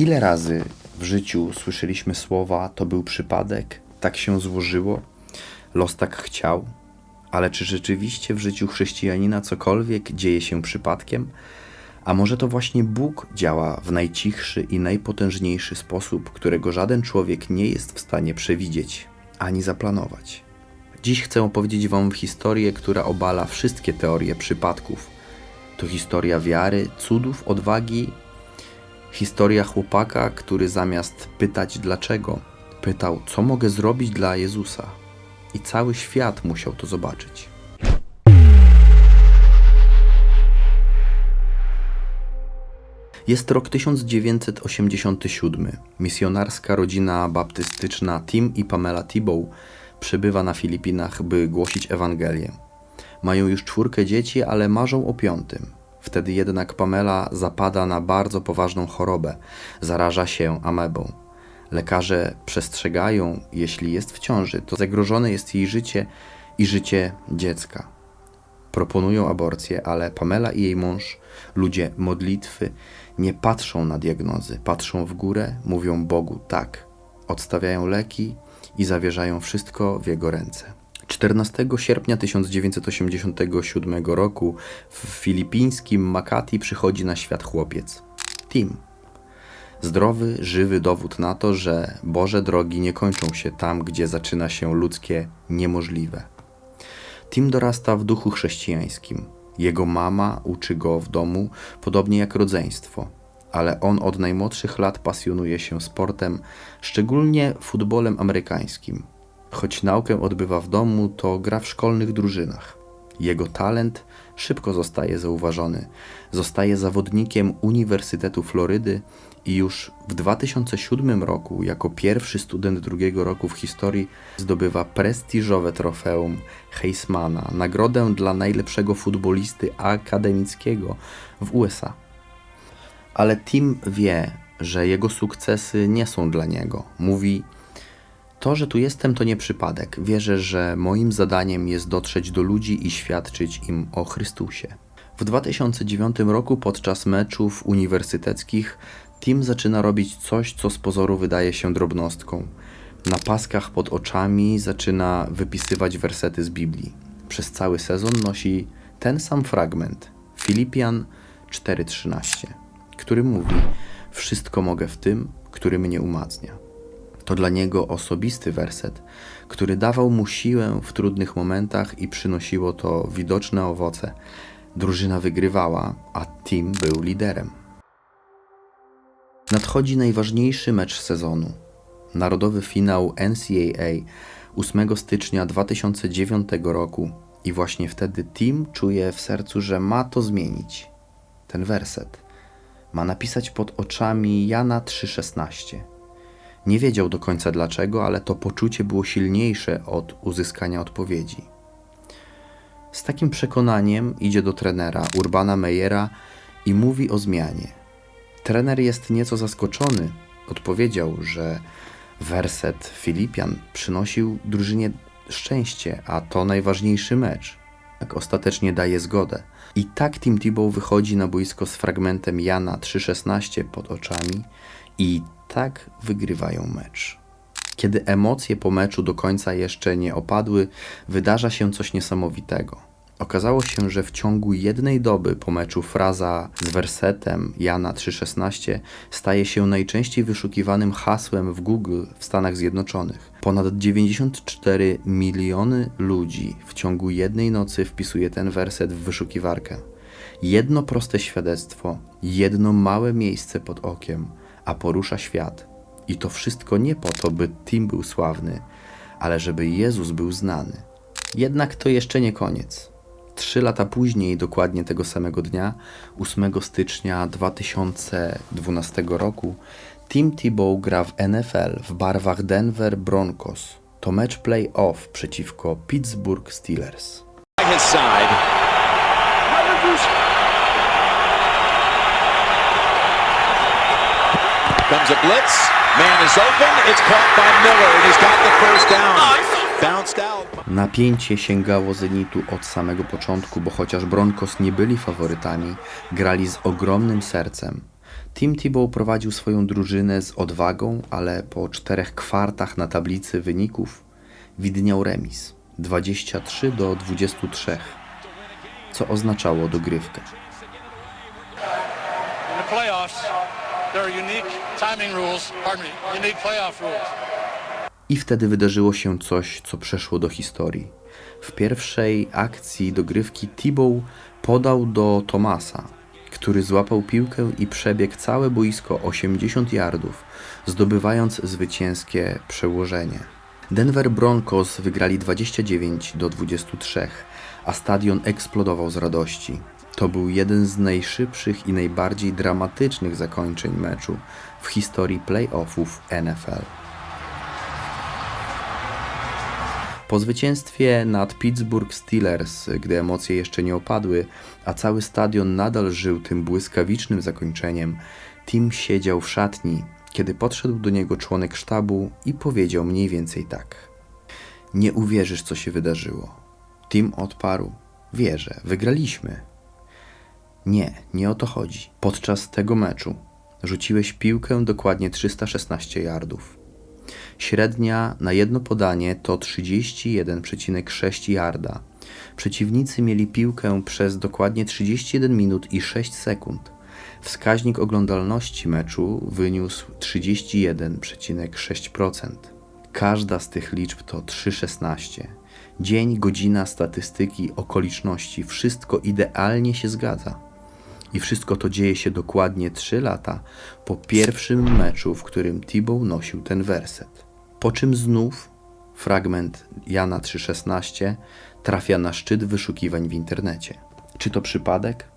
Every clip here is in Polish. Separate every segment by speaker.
Speaker 1: Ile razy w życiu słyszeliśmy słowa to był przypadek, tak się złożyło, los tak chciał, ale czy rzeczywiście w życiu chrześcijanina cokolwiek dzieje się przypadkiem? A może to właśnie Bóg działa w najcichszy i najpotężniejszy sposób, którego żaden człowiek nie jest w stanie przewidzieć ani zaplanować? Dziś chcę opowiedzieć Wam historię, która obala wszystkie teorie przypadków. To historia wiary, cudów, odwagi, historia chłopaka, który zamiast pytać dlaczego, pytał, co mogę zrobić dla Jezusa. I cały świat musiał to zobaczyć. Jest rok 1987. Misjonarska rodzina baptystyczna Tim i Pamela Thibault przybywa na Filipinach, by głosić Ewangelię. Mają już czwórkę dzieci, ale marzą o piątym. Wtedy jednak Pamela zapada na bardzo poważną chorobę. Zaraża się amebą. Lekarze przestrzegają, jeśli jest w ciąży, to zagrożone jest jej życie i życie dziecka. Proponują aborcję, ale Pamela i jej mąż, ludzie modlitwy, nie patrzą na diagnozy, patrzą w górę, mówią Bogu tak, odstawiają leki i zawierzają wszystko w jego ręce. 14 sierpnia 1987 roku w filipińskim Makati przychodzi na świat chłopiec. Tim. Zdrowy, żywy dowód na to, że Boże drogi nie kończą się tam, gdzie zaczyna się ludzkie niemożliwe. Tim dorasta w duchu chrześcijańskim. Jego mama uczy go w domu, podobnie jak rodzeństwo, ale on od najmłodszych lat pasjonuje się sportem, szczególnie futbolem amerykańskim. Choć naukę odbywa w domu, to gra w szkolnych drużynach. Jego talent szybko zostaje zauważony. Zostaje zawodnikiem Uniwersytetu Florydy i już w 2007 roku, jako pierwszy student drugiego roku w historii, zdobywa prestiżowe trofeum Heismana, nagrodę dla najlepszego futbolisty akademickiego w USA. Ale Tim wie, że jego sukcesy nie są dla niego. Mówi: To, że tu jestem, to nie przypadek. Wierzę, że moim zadaniem jest dotrzeć do ludzi i świadczyć im o Chrystusie. W 2009 roku podczas meczów uniwersyteckich Tim zaczyna robić coś, co z pozoru wydaje się drobnostką. Na paskach pod oczami zaczyna wypisywać wersety z Biblii. Przez cały sezon nosi ten sam fragment Filipian 4:13, który mówi: Wszystko mogę w tym, który mnie umacnia. To dla niego osobisty werset, który dawał mu siłę w trudnych momentach i przynosiło to widoczne owoce. Drużyna wygrywała, a Tim był liderem. Nadchodzi najważniejszy mecz sezonu. Narodowy finał NCAA 8 stycznia 2009 roku i właśnie wtedy Tim czuje w sercu, że ma to zmienić. Ten werset ma napisać pod oczami Jana 3:16. Nie wiedział do końca dlaczego, ale to poczucie było silniejsze od uzyskania odpowiedzi. Z takim przekonaniem idzie do trenera Urbana Meyera i mówi o zmianie. Trener jest nieco zaskoczony. Odpowiedział, że werset Filipian przynosił drużynie szczęście, a to najważniejszy mecz. Tak ostatecznie daje zgodę. I tak Tim Tebow wychodzi na boisko z fragmentem Jana 3,16 pod oczami i tak wygrywają mecz. Kiedy emocje po meczu do końca jeszcze nie opadły, wydarza się coś niesamowitego. Okazało się, że w ciągu jednej doby po meczu fraza z wersetem Jana 3,16 staje się najczęściej wyszukiwanym hasłem w Google w Stanach Zjednoczonych. Ponad 94 miliony ludzi w ciągu jednej nocy wpisuje ten werset w wyszukiwarkę. Jedno proste świadectwo, jedno małe miejsce pod okiem, a porusza świat. I to wszystko nie po to, by Tim był sławny, ale żeby Jezus był znany. Jednak to jeszcze nie koniec. Trzy lata później, dokładnie tego samego dnia, 8 stycznia 2012 roku, Tim Tebow gra w NFL w barwach Denver Broncos. To mecz play-off przeciwko Pittsburgh Steelers.
Speaker 2: Comes a blitz. Man is open. It's caught by Miller, and he's got the first down. Bounced out.
Speaker 1: Napięcie sięgało zenitu od samego początku, bo chociaż Broncos nie byli faworytami, grali z ogromnym sercem. Tim Tebow prowadził swoją drużynę z odwagą, ale po czterech kwartach na tablicy wyników widniał remis 23 do 23, co oznaczało dogrywkę.
Speaker 3: In the playoffs, unique timing rules, pardon me, unique playoff rules.
Speaker 1: I wtedy wydarzyło się coś, co przeszło do historii. W pierwszej akcji dogrywki Tebow podał do Tomasa, który złapał piłkę i przebiegł całe boisko 80 yardów, zdobywając zwycięskie przełożenie. Denver Broncos wygrali 29 do 23, a stadion eksplodował z radości. To był jeden z najszybszych i najbardziej dramatycznych zakończeń meczu w historii playoffów NFL. Po zwycięstwie nad Pittsburgh Steelers, gdy emocje jeszcze nie opadły, a cały stadion nadal żył tym błyskawicznym zakończeniem, Tim siedział w szatni, kiedy podszedł do niego członek sztabu i powiedział mniej więcej tak. Nie uwierzysz, co się wydarzyło. Tim odparł: Wierzę, wygraliśmy. Nie, nie o to chodzi. Podczas tego meczu rzuciłeś piłkę dokładnie 316 yardów. Średnia na jedno podanie to 31,6 yarda. Przeciwnicy mieli piłkę przez dokładnie 31 minut i 6 sekund. Wskaźnik oglądalności meczu wyniósł 31,6%. Każda z tych liczb to 3,16. Dzień, godzina, statystyki, okoliczności wszystko idealnie się zgadza. I wszystko to dzieje się dokładnie 3 lata po pierwszym meczu, w którym Tebow nosił ten werset. Po czym znów fragment Jana 3,16 trafia na szczyt wyszukiwań w internecie. Czy to przypadek?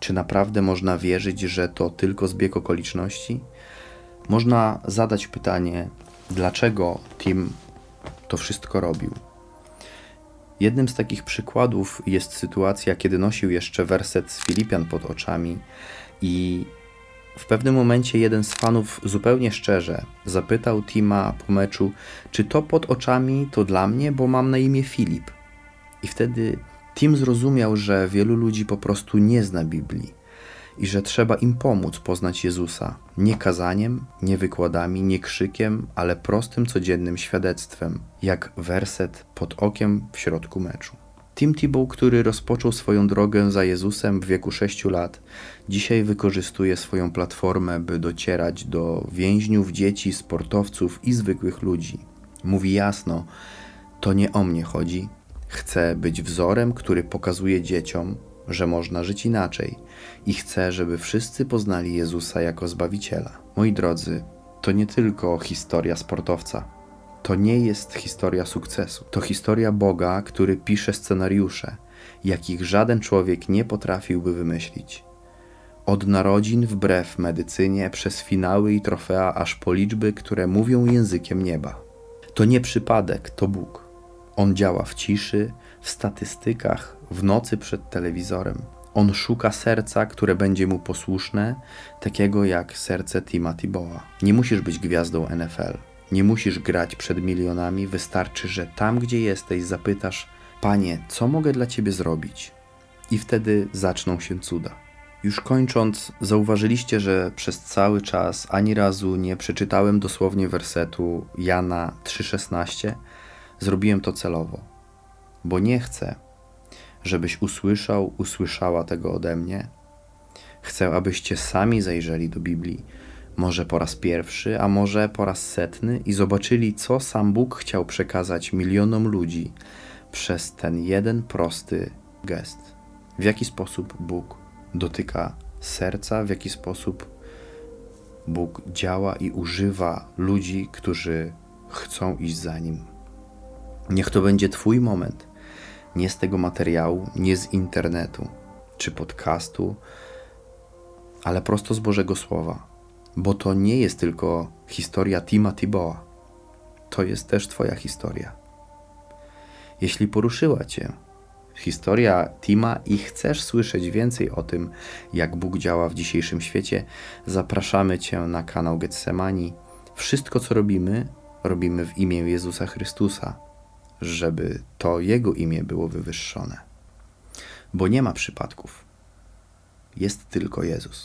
Speaker 1: Czy naprawdę można wierzyć, że to tylko zbieg okoliczności? Można zadać pytanie, dlaczego Tim to wszystko robił. Jednym z takich przykładów jest sytuacja, kiedy nosił jeszcze werset z Filipian pod oczami i w pewnym momencie jeden z fanów zupełnie szczerze zapytał Tima po meczu, czy to pod oczami to dla mnie, bo mam na imię Filip. I wtedy Tim zrozumiał, że wielu ludzi po prostu nie zna Biblii i że trzeba im pomóc poznać Jezusa nie kazaniem, nie wykładami, nie krzykiem, ale prostym, codziennym świadectwem, jak werset pod okiem w środku meczu. Tim Tebow, który rozpoczął swoją drogę za Jezusem w wieku 6 lat, dzisiaj wykorzystuje swoją platformę, by docierać do więźniów, dzieci, sportowców i zwykłych ludzi. Mówi jasno: To nie o mnie chodzi. Chcę być wzorem, który pokazuje dzieciom, że można żyć inaczej i chcę, żeby wszyscy poznali Jezusa jako Zbawiciela. Moi drodzy, to nie tylko historia sportowca. To nie jest historia sukcesu. To historia Boga, który pisze scenariusze, jakich żaden człowiek nie potrafiłby wymyślić. Od narodzin wbrew medycynie, przez finały i trofea, aż po liczby, które mówią językiem nieba. To nie przypadek, to Bóg. On działa w ciszy, w statystykach, w nocy przed telewizorem. On szuka serca, które będzie mu posłuszne, takiego jak serce Tima Tiboa. Nie musisz być gwiazdą NFL. Nie musisz grać przed milionami, wystarczy, że tam, gdzie jesteś, zapytasz: Panie, co mogę dla ciebie zrobić? I wtedy zaczną się cuda. Już kończąc, zauważyliście, że przez cały czas ani razu nie przeczytałem dosłownie wersetu Jana 3,16. Zrobiłem to celowo, bo nie chcę, żebyś usłyszał, usłyszała tego ode mnie. Chcę, abyście sami zajrzeli do Biblii, może po raz pierwszy, a może po raz setny, i zobaczyli, co sam Bóg chciał przekazać milionom ludzi przez ten jeden prosty gest. W jaki sposób Bóg dotyka serca, w jaki sposób Bóg działa i używa ludzi, którzy chcą iść za nim. Niech to będzie Twój moment. Nie z tego materiału, nie z internetu czy podcastu, ale prosto z Bożego Słowa. Bo to nie jest tylko historia Tima Tiboa. To jest też Twoja historia. Jeśli poruszyła Cię historia Tima i chcesz słyszeć więcej o tym, jak Bóg działa w dzisiejszym świecie, zapraszamy Cię na kanał Getsemani. Wszystko, co robimy, robimy w imię Jezusa Chrystusa żeby to Jego imię było wywyższone. Bo nie ma przypadków. Jest tylko Jezus.